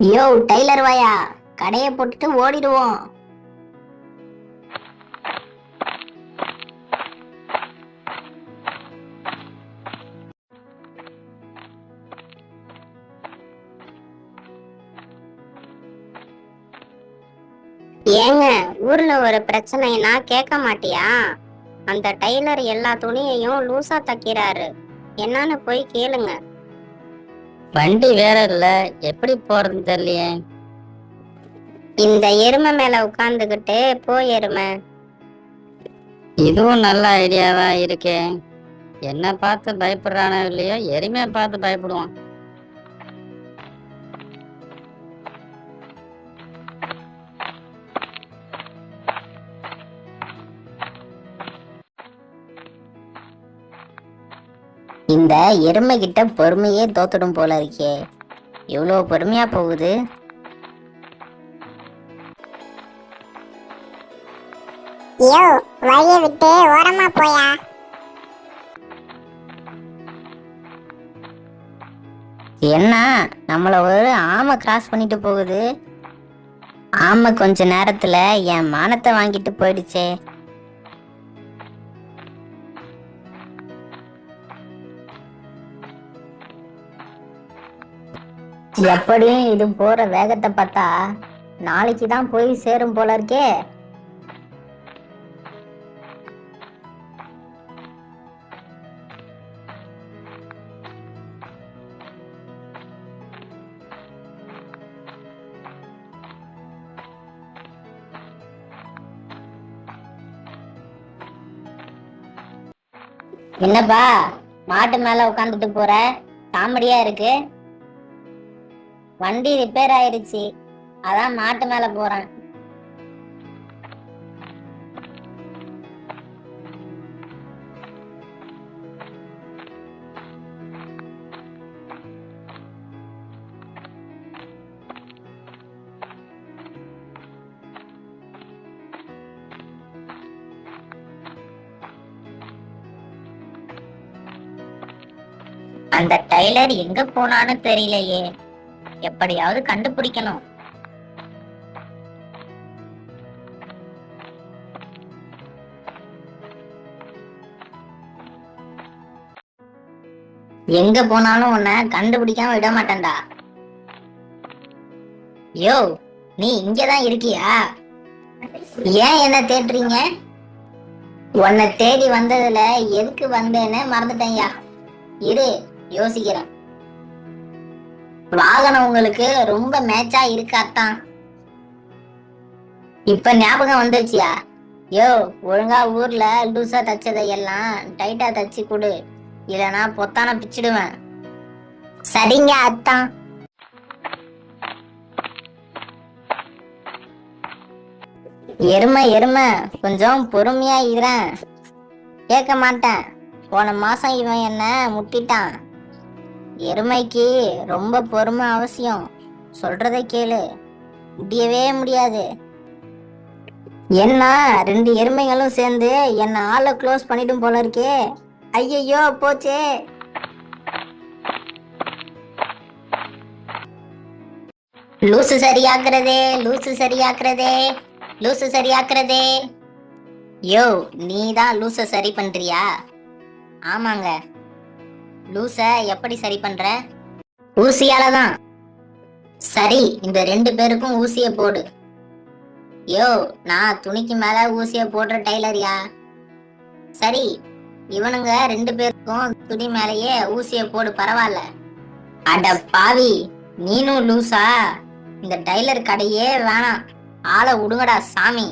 யோ tailor வாயா கடையை போட்டுட்டு ஓடிடுவோம். ஏங்க ஊர்ல ஒரு பிரச்சனைனா கேட்க மாட்டியா? அந்த டைலர் எல்லா துணியையும் லூசா தைக்கிறாரு. என்னன்னு போய் கேளுங்க. வண்டி வேற இல்ல. எப்படி போறதுன்னு தெரியலையே. இந்த எருமை மேல உட்கார்ந்துகிட்டு போ எருமை. இதுவும் நல்ல ஐடியாவா இருக்கே. என்ன பார்த்து பயப்படுறானோ இல்லையோ எருமையை பார்த்து பயப்படுவான். இந்த எருமை கிட்ட பொறுமையே தோத்துடும் போல இருக்கே. இவ்வளவு பொறுமையா போகுது. யோ வழிய விட்டு ஓரமா போயா? என்ன? நம்மள ஒரு ஆமை கிராஸ் பண்ணிட்டு போகுது. ஆமை கொஞ்ச நேரத்துல என் மானத்தை வாங்கிட்டு போயிடுச்சே. எப்படியும் இது போற வேகத்தை பார்த்தா நாளைக்கு தான் போய் சேரும் போல இருக்கே. என்னப்பா மாட்டு மேல உட்காந்துட்டு போற? காமெடியா இருக்கு. வண்டி ரிப்பேர் ஆயிருச்சு அதான் மாட்டு மேல போறேன். அந்த டைலர் எங்க போனான்னு தெரியலையே. எப்படியாவது கண்டுபிடிக்கணும். எங்க போனாலும் உன்னை கண்டுபிடிக்காம விட மாட்டேன்டா. யோ நீ இங்கதான் இருக்கியா? ஏன் என்ன தேடுறீங்க? உன்னை தேடி வந்ததுல எதுக்கு வந்தேன்னு மறந்துட்டேன்யா. இரு யோசிக்கிறேன். வாகனம் உங்களுக்கு ரொம்ப மேட்சா இருக்காத்தான். இப்ப ஞாபகம் வந்துருச்சியா? யோ ஒழுங்கா ஊர்ல லூசா தச்சதை எல்லாம் டைட்டா தச்சு கொடு. இல்லனா பொத்தான பிச்சிடுவேன். சரிங்க அத்தான் எருமை எருமை கொஞ்சம் பொறுமையா இருக்கிறேன் கேட்க மாட்டேன். போன மாசம் இவன் என்ன முட்டிட்டான். எருமைக்கு ரொம்ப பொறுமை அவசியம். சொல்றதை கேளு. முடியவே முடியாது. என்ன ரெண்டு எருமைகளும் சேர்ந்து என்ன ஆளை க்ளோஸ் பண்ணிடும் போல இருக்கே. ஐயையோ போச்சே. லூசு சரியாக்குறதே லூசு சரியாக்குறதே லூசு சரியாக்குறதே. யோ நீ தான் லூச சரி பண்றியா? ஆமாங்க. லூச எப்படி சரி பண்ற? ஊசியால தான் சரி இந்த ரெண்டு பேருக்கும் ஊசிய போடு. யோ நான் துணிக்கு மேல ஊசிய போடுற டைலரியா சரி இவனுங்க ரெண்டு பேருக்கும் துணி மேலேயே ஊசிய போடு பரவாயில்ல. அட பாவி நீனும் லூசா? இந்த டைலர் கடையே வேணாம். ஆளை விடுங்கடா சாமி.